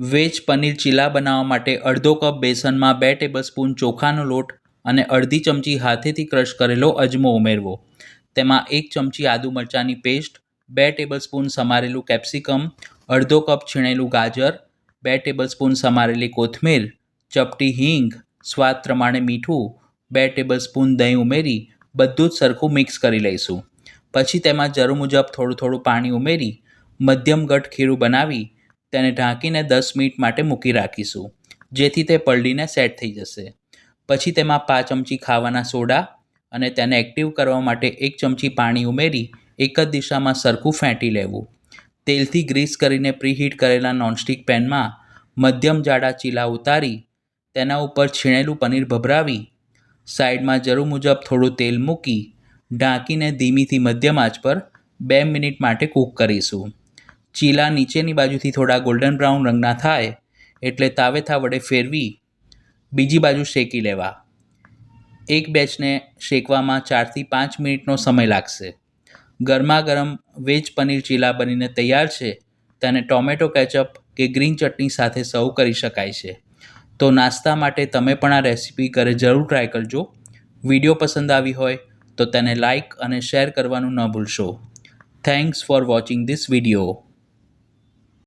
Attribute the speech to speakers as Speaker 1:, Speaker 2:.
Speaker 1: Veg paneer cheela બનાવવા માટે અડધો કપ બેસનમાં બે ટેબલસ્પૂન ચોખાનો લોટ અને અડધી ચમચી હાથેથી ક્રશ કરેલો અજમો ઉમેરવો. તેમાં એક ચમચી આદુ મરચાંની પેસ્ટ, બે ટેબલસ્પૂન સમારેલું કેપ્સિકમ, અડધો કપ છીણેલું ગાજર, બે ટેબલસ્પૂન સમારેલી કોથમીર, ચપટી હિંગ, સ્વાદ પ્રમાણે મીઠું, બે ટેબલસ્પૂન દહીં ઉમેરી, બધું જ સરખું મિક્સ કરી લઈશું. પછી તેમાં જરૂર મુજબ થોડું થોડું પાણી ઉમેરી, મધ્યમ ઘટ ખીરું બનાવી તેને ઢાંકીને દસ મિનિટ માટે મૂકી રાખીશું, જેથી તે પલળીને સેટ થઈ જશે. પછી તેમાં પાંચ ચમચી ખાવાના સોડા અને તેને એક્ટિવ કરવા માટે એક ચમચી પાણી ઉમેરી એક જ દિશામાં સરખું ફેંટી લેવું. તેલથી ગ્રીસ કરીને પ્રીહીટ કરેલા નોનસ્ટિક પેનમાં મધ્યમ જાડા ચીલા ઉતારી, તેના ઉપર છીણેલું પનીર ભભરાવી, સાઈડમાં જરૂર મુજબ થોડું તેલ મૂકી, ઢાંકીને ધીમીથી મધ્યમ આંચ પર બે મિનિટ માટે કૂક કરીશું. ચીલા નીચેની બાજુથી થોડા ગોલ્ડન બ્રાઉન રંગના થાય એટલે તાવેથા વડે ફેરવી બીજી બાજુ શેકી લેવા. એક બેચને શેકવામાં ચારથી પાંચ મિનિટનો સમય લાગશે. ગરમા ગરમ વેજ પનીર ચીલા બનીને તૈયાર છે, તેને ટોમેટો કેચઅપ કે ગ્રીન ચટણી સાથે સર્વ કરી શકાય છે. તો નાસ્તા માટે તમે પણ આ રેસીપી ઘરે જરૂર ટ્રાય કરજો. વીડિયો પસંદ આવી હોય તો તેને લાઇક અને શેર કરવાનું ન ભૂલશો. Thanks for watching this video